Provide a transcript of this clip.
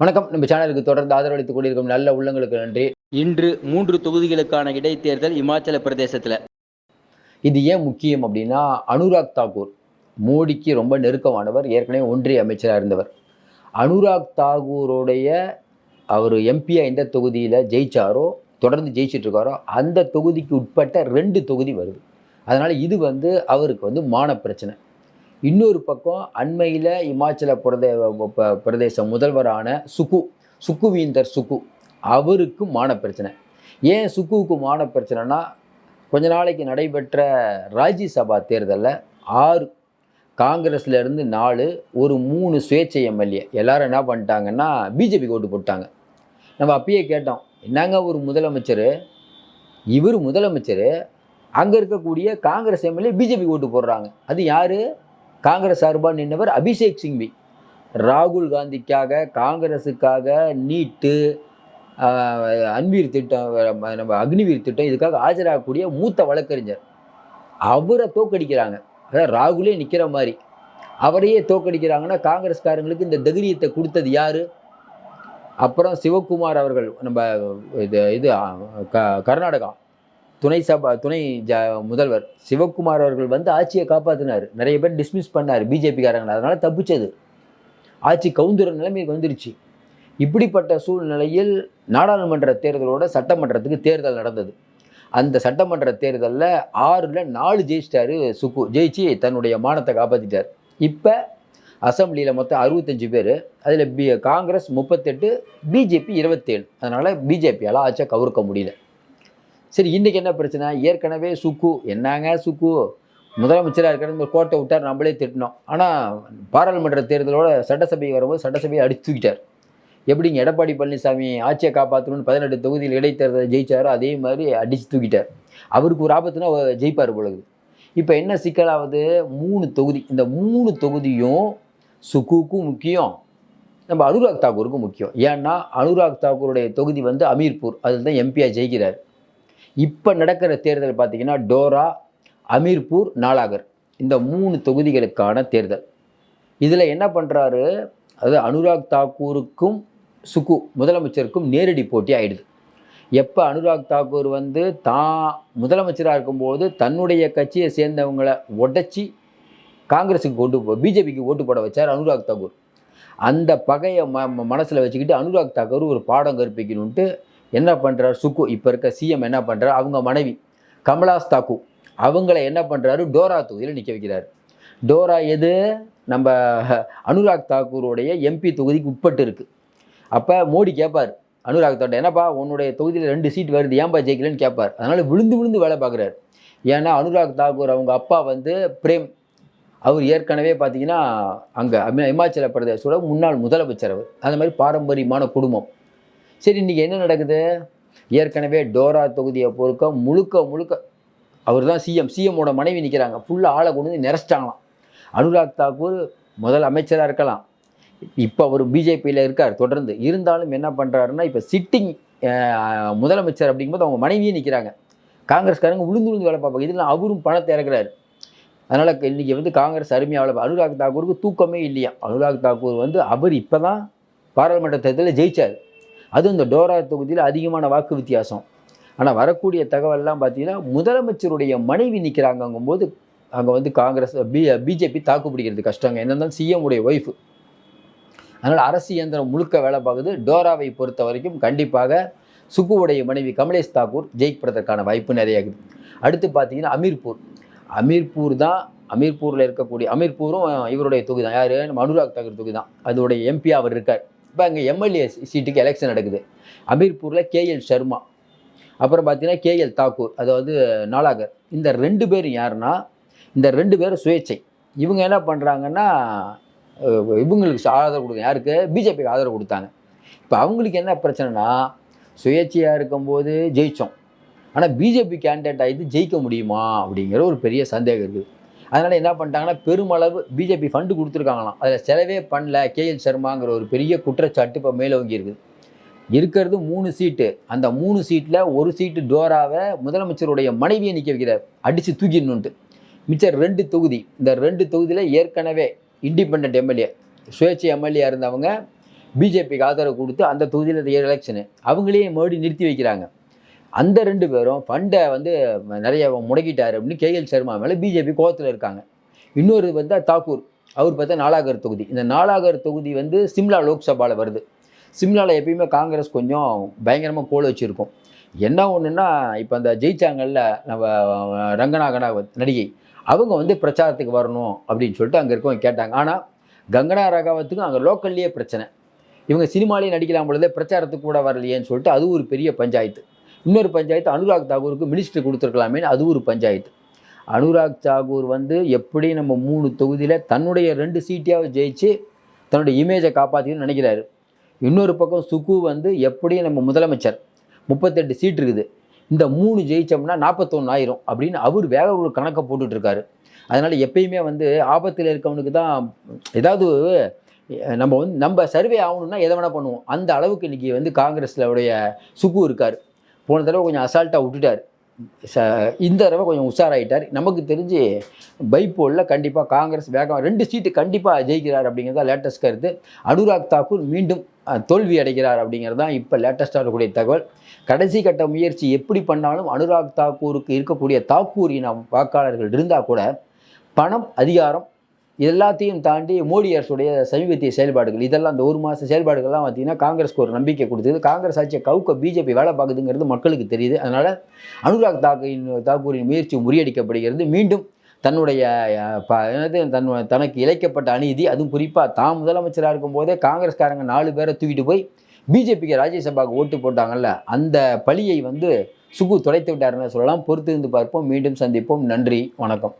வணக்கம். நம்ம சேனலுக்கு தொடர்ந்து ஆதரவளித்துக் கொண்டிருக்கும் நல்ல உள்ளங்களுக்கு நன்றி. இன்று மூன்று தொகுதிகளுக்கான இடைத்தேர்தல் இமாச்சல பிரதேசத்தில். இது ஏன் முக்கியம் அப்படின்னா அனுராக் தாக்கூர் மோடிக்கு ரொம்ப நெருக்கமானவர் ஏற்கனவே ஒன்றிய அமைச்சராக இருந்தவர். அனுராக் தாக்கூருடைய அவர் எம்பியாக எந்த தொகுதியில் ஜெயிச்சாரோ தொடர்ந்து ஜெயிச்சிட்டு இருக்காரோ அந்த தொகுதிக்கு உட்பட்ட ரெண்டு தொகுதி வருது. அதனால் இது வந்து அவருக்கு வந்து மான பிரச்சனை. இன்னொரு பக்கம் அண்மையில் இமாச்சல பிரதே ப- பிரதேச முதல்வரான சுக்கு சுக்குவீந்தர் சுக்கு. அவருக்கு மான பிரச்சனை. ஏன் சுக்குவுக்கு மான பிரச்சனைனா கொஞ்ச நாளைக்கு நடைபெற்ற ராஜ்யசபா தேர்தலில் ஆறு காங்கிரஸ்லேருந்து நாலு ஒரு மூணு சுயேட்சை எம்எல்ஏ. எல்லாரும் என்ன பண்ணிட்டாங்கன்னா பிஜேபிக்கு ஓட்டு போட்டாங்க. நம்ம அப்பயே கேட்டோம் என்னங்க ஒரு முதலமைச்சர்? இவர் முதலமைச்சர் அங்கே இருக்கக்கூடிய காங்கிரஸ் எம்எல்ஏ பிஜேபி ஓட்டு போடுறாங்க. அது யார்? காங்கிரஸ் சார்பாக நின்றவர் அபிஷேக் சிங்வி. ராகுல் காந்திக்காக காங்கிரஸுக்காக நீட்டு அன்பீர் அன்வீர் திட்டம் நம்ம அக்னிவீர் திட்டம் இதுக்காக ஆஜராகக்கூடிய மூத்த வழக்கறிஞர். அவரை தோக்கடிக்கிறாங்க அதாவது ராகுலே நிற்கிற மாதிரி. அவரையே தோக்கடிக்கிறாங்கன்னா காங்கிரஸ்காரங்களுக்கு இந்த தைரியத்தை கொடுத்தது யார்? அப்புறம் சிவகுமார் அவர்கள் நம்ம இது இது க கர்நாடகா. துணை சபா துணை ஜ முதல்வர் சிவக்குமார் அவர்கள் வந்து ஆட்சியை காப்பாற்றினார் நிறைய பேர் டிஸ்மிஸ் பண்ணார் பிஜேபிக்காரங்களை. அதனால் தப்பிச்சது. ஆட்சி கவுந்துற நிலைமைக்கு வந்துருச்சு. இப்படிப்பட்ட சூழ்நிலையில் நாடாளுமன்ற தேர்தலோட சட்டமன்றத்துக்கு தேர்தல் நடந்தது. அந்த சட்டமன்ற தேர்தலில் ஆறில் நாலு ஜெயிச்சிட்டாரு சுக்கு ஜெயிச்சு தன்னுடைய மானத்தை காப்பாற்றிட்டார் இப்போ அசம்பிளியில் மொத்தம் அறுபத்தஞ்சு பேர். அதில் பி காங்கிரஸ் முப்பத்தெட்டு பிஜேபி இருபத்தேழு. அதனால் பிஜேபியால் ஆட்சியை கவுர்க்க முடியல. சரி இன்றைக்கி என்ன பிரச்சனை? ஏற்கனவே சுக்கு. என்னங்க சுக்கு? முதலமைச்சராக இருக்கிற கோட்டை விட்டார் நம்மளே திட்டினோம். ஆனால் பாராளுமன்ற தேர்தலோட சட்டசபை வரும்போது சட்டசபையை அடித்து தூக்கிட்டார். எப்படிங்க எடப்பாடி பழனிசாமி ஆட்சியை காப்பாற்றணும்னு பதினெட்டு தொகுதியில் இடைத்தேர்தலை ஜெயிச்சாரோ அதே மாதிரி அடித்து தூக்கிட்டார். அவருக்கு ஒரு ஆபத்துனா ஜெயிப்பார் பொழுது இப்போ என்ன சிக்கலாவது மூணு தொகுதி இந்த மூணு தொகுதியும் சுக்குக்கும் முக்கியம். நம்ம அனுராக் தாக்கூருக்கும் முக்கியம். ஏன்னா அனுராக் தாக்கூருடைய தொகுதி வந்து அமீர்பூர். அதில் தான் எம்பியாக ஜெயிக்கிறார். இப்போ நடக்கிற தேர்தல் பார்த்தீங்கன்னா டோரா அமீர்பூர் நாலாகர். இந்த மூணு தொகுதிகளுக்கான தேர்தல். இதில் என்ன பண்ணுறாரு அதாவது அனுராக் தாக்கூருக்கும் சுக்கு முதலமைச்சருக்கும் நேரடி போட்டி ஆயிடுது. எப்போ அனுராக் தாக்கூர் வந்து தான் முதலமைச்சராக இருக்கும்போது தன்னுடைய கட்சியை சேர்ந்தவங்களை உடைச்சி காங்கிரஸுக்கு ஓட்டு போ பிஜேபிக்கு ஓட்டு போட வச்சார் அனுராக் தாக்கூர். அந்த பகையை ம மனசில் வச்சுக்கிட்டு அனுராக் தாக்கூர் ஒரு பாடம் கற்பிக்கணுன்ட்டு என்ன பண்ணுறாரு சுக்கு. இப்போ இருக்க சிஎம் என்ன பண்ணுறாரு அவங்க மனைவி. கமலாஸ் தாக்கு. அவங்கள என்ன பண்ணுறாரு டோரா தொகுதியில் நிற்க வைக்கிறார். டோரா எது? நம்ம அனுராக் தாக்கூருடைய எம்பி தொகுதிக்கு உட்பட்டு இருக்குது அப்போ மோடி கேட்பார் அனுராக் தாக்கூர் என்னப்பா உன்னுடைய தொகுதியில் ரெண்டு சீட் வருது. ஏன்பா ஜெயிக்கலன்னு கேட்பார் அதனால் விழுந்து விழுந்து வேலை பார்க்குறாரு. ஏன்னா அனுராக் தாக்கூர் அவங்க அப்பா வந்து பிரேம். அவர் ஏற்கனவே பார்த்தீங்கன்னா அங்கே இமாச்சல பிரதேசோட முன்னாள் முதலமைச்சர் அவர். அந்த மாதிரி பாரம்பரியமான குடும்பம். சரி இன்றைக்கி என்ன நடக்குது? ஏற்கனவே டோரா தொகுதியை பொறுக்க முழுக்க முழுக்க அவர் தான் சிஎம் சிஎம்மோட மனைவி நிற்கிறாங்க ஃபுல்லாக ஆளை கொண்டு வந்து நிறச்சிட்டாங்களாம் அனுராக் தாக்கூர் முதல் அமைச்சராக இருக்கலாம். இப்போ அவர் பிஜேபியில் இருக்கார் தொடர்ந்து. இருந்தாலும் என்ன பண்ணுறாருன்னா இப்போ சிட்டிங் முதலமைச்சர் அப்படிங்கும்போது அவங்க மனைவியே நிற்கிறாங்க காங்கிரஸ்காரங்க உளுந்து உளுந்து வேலை பார்ப்பாங்க. இதில் அவரும் பணத்தை இறக்குறாரு. அதனால் இன்றைக்கி வந்து காங்கிரஸ் அருமையாக வேலை அனுராக் தாக்கூருக்கு தூக்கமே இல்லையா அனுராக் தாக்கூர் வந்து அவர் இப்போ தான் பாராளுமன்ற தேர்தலில் ஜெயிச்சார். அதுவும் இந்த டோரா தொகுதியில் அதிகமான வாக்கு வித்தியாசம். ஆனால் வரக்கூடிய தகவல்லாம் பார்த்தீங்கன்னா முதலமைச்சருடைய மனைவி நிற்கிறாங்கங்கும்போது அங்கே வந்து காங்கிரஸ் பி பிஜேபி தாக்கு பிடிக்கிறது கஷ்டங்க. என்னென்னா சிஎம் உடைய ஒய்ஃபு அதனால் அரசு இயந்திரம் முழுக்க வேலை பார்க்குது. டோராவை பொறுத்த வரைக்கும் கண்டிப்பாக சுக்குவுடைய மனைவி கமலேஷ் தாக்கூர் ஜெயிப்பதற்கான வாய்ப்பு நிறைய இருக்குது. அடுத்து பார்த்தீங்கன்னா அமீர்பூர். அமீர்பூர் தான் அமீர்பூரில் இருக்கக்கூடிய அமீர்பூரும் இவருடைய தொகுதி தான். யார்? நம்ம அனுராக் தாக்கூர் தொகுதி தான். அதோடைய எம்பி அவர் இருக்கார். இப்போ அங்கே எம்எல்ஏ சீட்டுக்கு எலெக்ஷன் நடக்குது. அமீர்பூரில் கேஎல் சர்மா அப்புறம் பார்த்தீங்கன்னா கேஎல் தாக்கூர் அதாவது நாலாகர் இந்த ரெண்டு பேரும் யாருன்னா இந்த ரெண்டு பேரும் சுயேட்சை. இவங்க என்ன பண்ணுறாங்கன்னா இவங்களுக்கு ஆதரவு கொடுங்க யாருக்கு? பிஜேபிக்கு ஆதரவு கொடுத்தாங்க. இப்போ அவங்களுக்கு என்ன பிரச்சனைனா சுயேட்சையாக இருக்கும்போது ஜெயித்தோம் ஆனால் பிஜேபி கேண்டிடேட் ஆகிட்டு ஜெயிக்க முடியுமா அப்படிங்கிற ஒரு பெரிய சந்தேகம் இருக்குது. அதனால் என்ன பண்ணிட்டாங்கன்னா பெருமளவு பிஜேபி ஃபண்டு கொடுத்துருக்காங்களாம். அதில் செலவே பண்ணல. கேஎல் சர்மாங்கிற ஒரு பெரிய குற்றச்சாட்டு இப்போ மேலோங்கி இருக்குது. இருக்கிறது மூணு சீட்டு அந்த மூணு சீட்டில் ஒரு சீட்டு டோராவை முதலமைச்சருடைய மனைவியை நிற்க வைக்கிறார். அடித்து தூக்கிடணுன்ட்டு மிச்சம் ரெண்டு தொகுதி. இந்த ரெண்டு தொகுதியில் ஏற்கனவே இண்டிபெண்ட் எம்எல்ஏ சுயேட்சை எம்எல்ஏ இருந்தவங்க பிஜேபிக்கு ஆதரவு கொடுத்து அந்த தொகுதியில் எலெக்ஷனு அவங்களையும் மறுபடியும் நிறுத்தி வைக்கிறாங்க. அந்த ரெண்டு பேரும் ஃபண்டை வந்து நிறைய முடக்கிட்டாரு அப்படின்னு கேஎல் சர்மா மேலே பிஜேபி கோவத்தில் இருக்காங்க. இன்னொரு வந்து தாக்கூர். அவர் பார்த்தா நாலாகர் தொகுதி. இந்த நாலாகர் தொகுதி வந்து சிம்லா லோக்சபாவில் வருது. சிம்லாவில் எப்பயுமே காங்கிரஸ் கொஞ்சம் பயங்கரமாக கோல் வச்சுருக்கும். என்ன ஒன்றுன்னா இப்போ அந்த ஜெயிச்சாங்கல்ல நம்ம ரங்கனா கனாவத் நடிகை. அவங்க வந்து பிரச்சாரத்துக்கு வரணும் அப்படின்னு சொல்லிட்டு அங்கே இருக்கவங்க கேட்டாங்க. ஆனால் கங்கனா ரகாவத்துக்கும் அங்கே லோக்கல்லையே பிரச்சனை. இவங்க சினிமாலேயே நடிக்கலாம் பொழுதே பிரச்சாரத்துக்கு கூட வரலையேன்னு சொல்லிட்டு அது ஒரு பெரிய பஞ்சாயத்து. இன்னொரு பஞ்சாயத்து அனுராக் தாகூருக்கு மினிஸ்டர் கொடுத்துருக்கலாமேன்னு அது ஒரு பஞ்சாயத்து. அனுராக் தாகூர் வந்து எப்படி நம்ம மூணு தொகுதியில் தன்னுடைய ரெண்டு சீட்டையாவது ஜெயிச்சு தன்னுடைய இமேஜை காப்பாற்றிக்கணும்னு நினைக்கிறாரு. இன்னொரு பக்கம் சுக்கு வந்து எப்படி நம்ம முதலமைச்சர் முப்பத்தெட்டு சீட் இருக்குது இந்த மூணு ஜெயித்தோம்னா நாற்பத்தொன்று ஆயிரும் அப்படின்னு அவர் வேற ஒரு கணக்கை போட்டுட்ருக்காரு. அதனால் எப்பயுமே வந்து ஆபத்தில் இருக்கவனுக்கு தான் ஏதாவது நம்ம வந்து நம்ம சர்வே ஆகணும்னா எதை வேணால் பண்ணுவோம். அந்த அளவுக்கு இன்றைக்கி வந்து காங்கிரஸில் உடைய சுகு இருக்கார். போன தடவை கொஞ்சம் அசால்ட்டாக விட்டுட்டார். ச இந்த தடவை கொஞ்சம் உஷாராயிட்டார். நமக்கு தெரிஞ்சு பைப்போலில் கண்டிப்பாக காங்கிரஸ் வேகம் ரெண்டு சீட்டு கண்டிப்பாக ஜெயிக்கிறார் அப்படிங்கிறது லேட்டஸ்ட் கருத்து. அனுராக் தாக்கூர் மீண்டும் தோல்வி அடைகிறார் அப்படிங்கிறது தான் இப்போ லேட்டஸ்ட்டாக இருக்கக்கூடிய தகவல். கடைசி கட்ட முயற்சி எப்படி பண்ணாலும் அனுராக் தாக்கூருக்கு இருக்கக்கூடிய தாக்கூரின் வாக்காளர்கள் இருந்தால் கூட பணம் அதிகாரம் எல்லாத்தையும் தாண்டி மோடி அரசுடைய சமீபத்திய செயல்பாடுகள் இதெல்லாம் இந்த ஒரு மாத செயல்பாடுகள்லாம் பார்த்தீங்கன்னா காங்கிரஸ்க்கு ஒரு நம்பிக்கை கொடுத்தது. காங்கிரஸ் ஆட்சியை கவுக்க பிஜேபி வேலை பார்க்குதுங்கிறது மக்களுக்கு தெரியுது. அதனால் அனுராக் தாக்கூரின் தாக்கூரின் முயற்சி முறியடிக்கப்படுகிறது. மீண்டும் தன்னுடைய ப என்னது தன் தனக்கு இழைக்கப்பட்ட அநீதி அதுவும் குறிப்பாக தான் முதலமைச்சராக இருக்கும்போதே காங்கிரஸ்காரங்க நாலு பேரை தூக்கிட்டு போய் பிஜேபிக்கு ராஜ்யசபாவுக்கு ஓட்டு போட்டாங்கல்ல அந்த பழியை வந்து சுகு துடைத்து விட்டாருன்னு சொல்லலாம். பொறுத்து இருந்து பார்ப்போம். மீண்டும் சந்திப்போம். நன்றி. வணக்கம்.